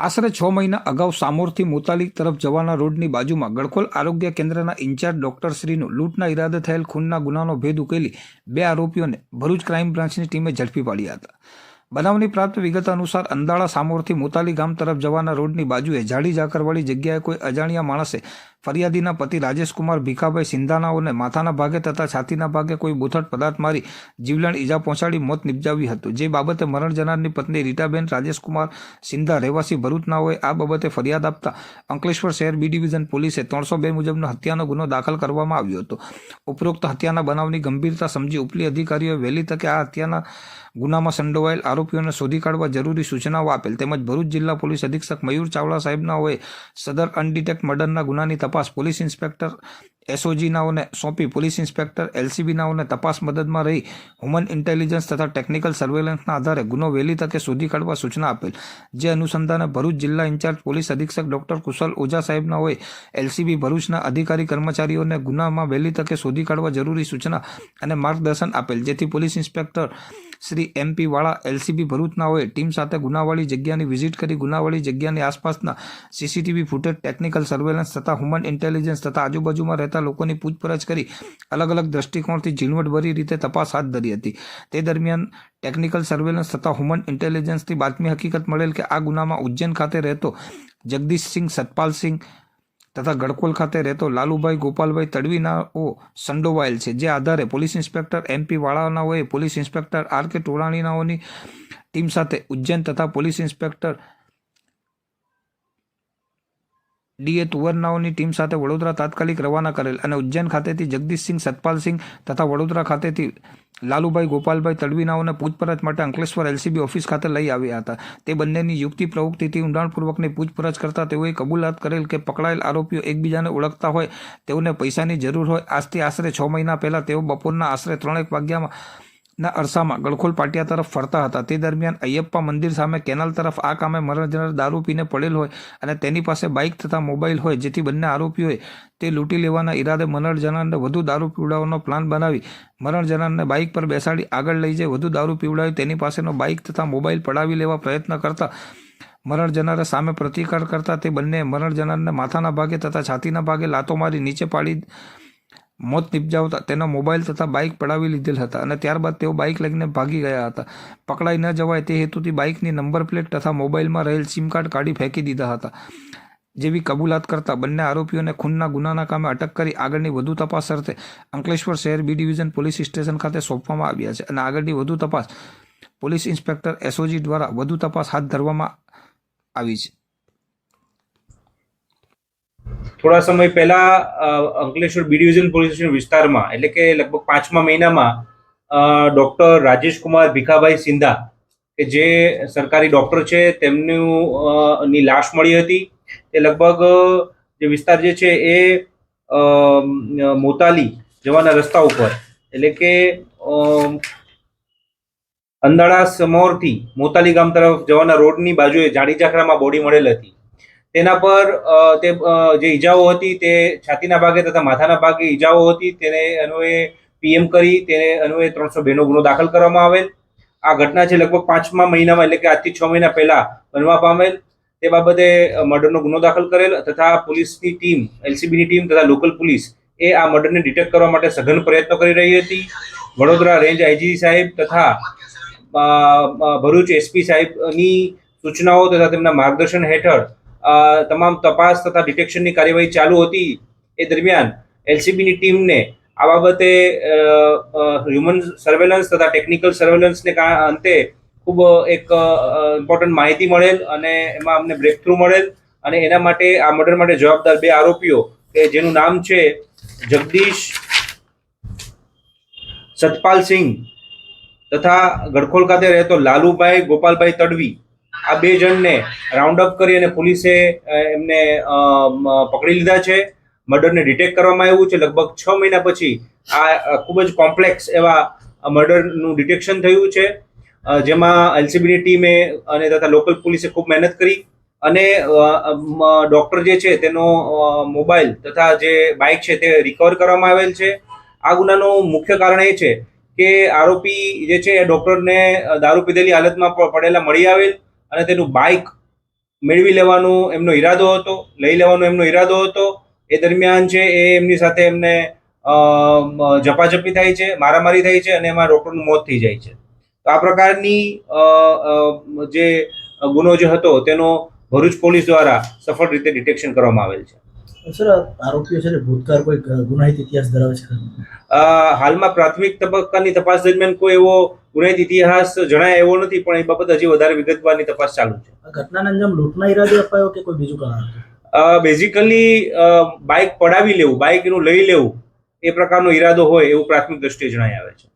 આશરે છ મહિના અગાઉ સામોરથી મોતાલી તરફ જવાના રોડની બાજુમાં ગળખોલ આરોગ્ય કેન્દ્રના ઇન્ચાર્જ ડોક્ટરશ્રીનું લૂંટના ઇરાદે થયેલ ખૂનના ગુનાનો ભેદ ઉકેલી બે આરોપીઓને ભરૂચ ક્રાઇમ બ્રાન્ચની ટીમે ઝડપી પાડ્યા હતા. બનાવની પ્રાપ્ત વિગત અનુસાર અંદાળા સામોરથી મોતાલી ગામ તરફ જવાના રોડની બાજુએ જાડી ઝાકરવાળી જગ્યાએ કોઈ અજાણ્યા માણસે ફરિયાદીના પતિ રાજેશકુમાર ભીખાભાઈ સિંધાનાઓને માથાના ભાગે તથા છાતીના ભાગે કોઈ બોથડ પદાર્થ મારી જીવલેણ ઈજા પહોંચાડી મોત નિપજાવ્યું હતું. જે બાબતે મરણ જનારની પત્ની રીટાબેન રાજેશકુમાર સિંધા રહેવાસી ભરૂચનાઓએ આ બાબતે ફરિયાદ આપતા અંકલેશ્વર શહેર બી ડિવિઝન પોલીસે ત્રણસો બે મુજબનો હત્યાનો ગુનો દાખલ કરવામાં આવ્યો હતો. ઉપરોક્ત હત્યાના બનાવની ગંભીરતા સમજી ઉપલી અધિકારીઓએ વહેલી તકે આ હત્યાના ગુનામાં સંડોવાયેલ આરોપીઓને શોધી કાઢવા જરૂરી સૂચનાઓ આપેલ તેમજ ભરૂચ જિલ્લા પોલીસ અધિક્ષક મયુર ચાવડા સાહેબના હોય સદર અનડિટેક્ટ મર્ડરના ગુનાની તપાસ પોલીસ ઇન્સ્પેક્ટર એસઓજીનાઓને સોંપી પોલીસ ઇન્સ્પેક્ટર એલસીબીનાઓને તપાસ મદદમાં રહી હ્યુમન ઇન્ટેલિજન્સ તથા ટેકનિકલ સર્વેલન્સના આધારે ગુનો વહેલી તકે શોધી કાઢવા સૂચના આપેલ. જે અનુસંધાને ભરૂચ જિલ્લા ઇન્ચાર્જ પોલીસ અધિક્ષક ડોક્ટર કુશલ ઓઝા સાહેબના હોય એલસીબી ભરૂચના અધિકારી કર્મચારીઓને ગુનામાં વહેલી તકે શોધી કાઢવા જરૂરી સૂચના અને માર્ગદર્શન આપેલ, જેથી police inspector Shri MP Vala LCB ભરૂચનાઓએ team સાથે ગુનાવાળી જગ્યાની વિઝિટ કરી ગુનાવાળી જગ્યાની આસપાસના સીસીટીવી ફૂટેજ, ટેકનિકલ સર્વેલન્સ તથા હ્યુમન ઇન્ટેલિજન્સ તથા આજુબાજુમાં રહેતા લોકોની પૂછપરછ કરી અલગ અલગ દ્રષ્ટિકોણથી ઝીણવટભરી રીતે તપાસ હાથ ધરી હતી. તે દરમિયાન ટેકનિકલ સર્વેલન્સ તથા હ્યુમન ઇન્ટેલિજન્સથી બાતમી હકીકત મળેલ કે આ ગુનામાં ઉજ્જૈન ખાતે રહેતો જગદીશસિંહ સતપાલસિંહ તથા ગડકોલ ખાતે રહેતો લાલુભાઈ ગોપાલભાઈ તડવીનાઓ સંડોવાયેલ છે. જે આધારે પોલીસ ઇન્સ્પેક્ટર એમપી વાળાનાઓએ પોલીસ ઇન્સ્પેક્ટર આર કે ટોળાણીનાઓની ટીમ સાથે ઉજ્જૈન તથા પોલીસ ઇન્સ્પેક્ટર ડીએ તુવરનાઓની ટીમ સાથે વડોદરા તાત્કાલિક રવાના કરેલ અને ઉજ્જૈન ખાતેથી જગદીશસિંહ, સતપાલસિંહ તથા વડોદરા ખાતેથી લાલુભાઈ, ગોપાલભાઈ તડવીનાઓને પૂછપરછ માટે અંકલેશ્વર એલસીબી ઓફિસ ખાતે લઈ આવ્યા હતા. તે બંનેની યુક્તિ પ્રવૃત્તિથી ઊંડાણપૂર્વકની પૂછપરછ કરતા તેઓએ કબૂલાત કરેલ કે પકડાયેલ આરોપીઓ એકબીજાને ઓળખતા હોય, તેઓને પૈસાની જરૂર હોય. આજથી આશરે છ મહિના પહેલાં તેઓ બપોરના આશરે ત્રણેક વાગ્યામાં ના, અરસામાં ગળખોલ પાટિયા તરફ ફરતા હતા. તે દરમિયાન અયપ્પા મંદિર સામે કેનાલ તરફ આ કામે મરણ જનાર દારૂ પીને પડેલ હોય અને તેની પાસે બાઇક તથા મોબાઈલ હોય, જેથી બંને આરોપીઓએ તે લૂંટી લેવાના ઈરાદે મરણ જનારને વધુ દારૂ પીવડાવવાનો પ્લાન બનાવી મરણ જનારને બાઇક પર બેસાડી આગળ લઈ જઈ વધુ દારૂ પીવડાવી તેની પાસેનો બાઇક તથા મોબાઈલ પડાવી લેવા પ્રયત્ન કરતા મરણ જનારે સામે પ્રતિકાર કરતા તે બંને મરણ જનારને માથાના ભાગે તથા છાતીના ભાગે લાતો મારી નીચે પાડી મોત નિપજાવતા તેનો મોબાઈલ તથા બાઇક પડાવી લીધેલ હતા અને ત્યારબાદ તેઓ બાઇક લઈને ભાગી ગયા હતા. પકડાઈ ન જવાય તે હેતુથી બાઇકની નંબર પ્લેટ તથા મોબાઈલમાં રહેલ સિમ કાર્ડ કાઢી ફેંકી દીધા હતા. જેવી કબૂલાત કરતા બંને આરોપીઓને ખૂનના ગુનાના કામે અટક કરી આગળની વધુ તપાસ અર્થે અંકલેશ્વર શહેર બી ડિવિઝન પોલીસ સ્ટેશન ખાતે સોંપવામાં આવ્યા છે અને આગળની વધુ તપાસ પોલીસ ઇન્સ્પેક્ટર એસઓજી દ્વારા વધુ તપાસ હાથ ધરવામાં આવી છે. થોડા સમય પહેલા Ankleshwar B division police station વિસ્તારમાં, એટલે કે લગભગ પાંચમા મહિનામાં ડોક્ટર રાજેશ કુમાર ભીખાભાઈ સિંધા, કે જે સરકારી ડૉક્ટર છે, તેમનું ની લાશ મળી હતી. તે લગભગ, જે વિસ્તાર જે છે એ મોતાલી જવાના રસ્તા ઉપર, એટલે કે અંદાળા સમોરથી મોતાલી ગામ તરફ જવાના રોડની બાજુએ જાડી ઝાખરામાં બોડી મળેલ હતી. તેના પર તે જે ઈજાઓ હતી તે છાતીના ભાગે તથા માથાના ભાગે ઈજાઓ હતી તેને અન્વયે પીએમ કરી, તેને અન્વયે ત્રણસો બેનો ગુનો દાખલ કરવામાં આવેલ. આ ઘટના છે લગભગ પાંચમા મહિનામાં, એટલે કે આજથી છ મહિના પહેલા બનવા પામેલ. તે બાબતે મર્ડરનો ગુનો દાખલ કરેલ તથા પોલીસની ટીમ, એલસીબીની ટીમ તથા લોકલ પોલીસ એ આ મર્ડરને ડિટેક્ટ કરવા માટે સઘન પ્રયત્નો કરી રહી હતી. વડોદરા રેન્જ આઈજી સાહેબ તથા ભરૂચ એસપી સાહેબની સૂચનાઓ તથા તેમના માર્ગદર્શન હેઠળ તમામ તપાસ તથા ડિટેક્શનની કાર્યવાહી ચાલુ હતી. એ દરમિયાન એલસીબીની ટીમને આ બાબતે હ્યુમન સર્વેલન્સ તથા ટેકનિકલ સર્વેલન્સને અંતે ખૂબ એક ઇમ્પોર્ટન્ટ માહિતી મળેલ અને એમાં અમને બ્રેક થ્રુ મળેલ અને એના માટે, આ મર્ડર માટે જવાબદાર બે આરોપીઓ કે જેનું નામ છે જગદીશ સતપાલસિંહ તથા ગડખોલ ખાતે રહેતો લાલુભાઈ ગોપાલભાઈ તડવી. આ બે જણને રાઉન્ડ અપ કરી અને પોલીસે એમને પકડી લીધા છે. મર્ડરને ડિટેક્ટ કરવામાં આવ્યું છે. લગભગ છ મહિના પછી આ ખૂબ જ કોમ્પ્લેક્સ એવા મર્ડરનું ડિટેક્શન થયું છે. જેમાં એલસીબીની ટીમે અને તથા લોકલ પોલીસે ખૂબ મહેનત કરી અને ડૉક્ટર જે છે તેનો મોબાઈલ તથા જે બાઇક છે તે રિકવર કરવામાં આવેલ છે. આ ગુનાનું મુખ્ય કારણ એ છે કે આરોપી જે છે એ ડૉક્ટરને દારૂ પીધેલી હાલતમાં પડેલા મળી આવેલ. અને તેનું બાઇક મેળવી લેવાનો એમનો ઈરાદો હતો, લઈ લેવાનો એમનો ઈરાદો હતો. એ દરમિયાન છે એ એમની સાથે એમને ઝપાઝપી થાય છે, મારામારી થાય છે અને એમાં ડૉક્ટરનું મોત થઈ જાય છે. તો આ પ્રકારની જે ગુનો જે હતો તેનો ભરૂચ પોલીસ દ્વારા સફળ રીતે ડિટેક્શન કરવામાં આવેલ છે. સર આરોપીઓ છે ને ભૂતકાળ કોઈ ગુનાહિત ઇતિહાસ ધરાવે છે હાલમાં પ્રાથમિક તબક્કાની તપાસ દરમિયાન કોઈ એવો ગુનાહિત ઇતિહાસ જણાય એવો નથી પણ એ બાબત હજી વધારે વિગતવારની તપાસ ચાલુ છે. આ ઘટનાને અંજામ લૂંટના ઈરાદે અપાયો કે કોઈ બીજું કારણ બેઝિકલી બાઇક પડાવી લેવું બાઇક એનું લઈ લેવું એ પ્રકારનો ઈરાદો હોય એવું પ્રાથમિક દ્રષ્ટિએ જણાય આવે છે.